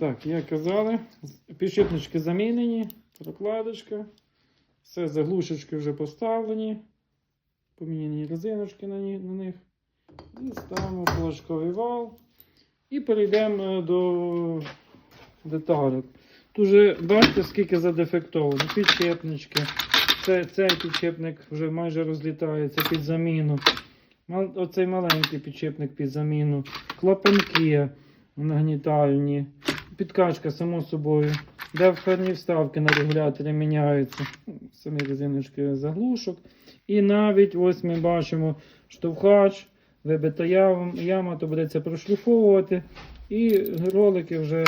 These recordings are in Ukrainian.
Так, як казали, підшипнички замінені, прокладочка, все заглушечки вже поставлені, поміняні резиночки на, них. І ставимо полочковий вал. І перейдемо е, до деталей. Тут вже бачите, скільки задефектовано. Підшипнички. Це, цей підшипник вже майже розлітається під заміну. Оцей маленький підшипник під заміну. Клапанки нагнітальні. Підкачка, само собою. Де Демпферні вставки на регуляторі міняються. Самі резиночки заглушок. І навіть ось ми бачимо штовхач, вибита яма, то будеться прошліфовувати. І ролики вже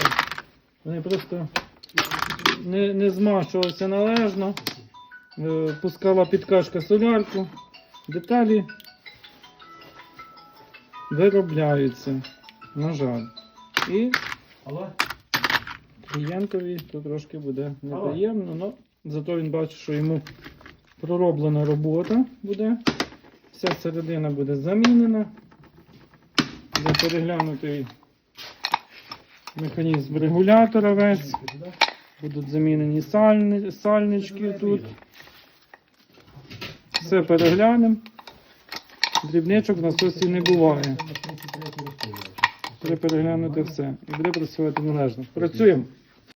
вони просто не, не змащувалися належно. Е, Пускала підкачка солярку. Деталі виробляються, на жаль. І? Клієнтові то трошки буде неприємно, але зато він бачить, що йому пророблена робота буде. Вся середина буде замінена. Буде переглянутий механізм регулятора весь. Будуть замінені сальни, сальнички тут. Все переглянемо. Дрібничок в насосі не буває. Треба переглянути все. І буде працювати належно. Працюємо.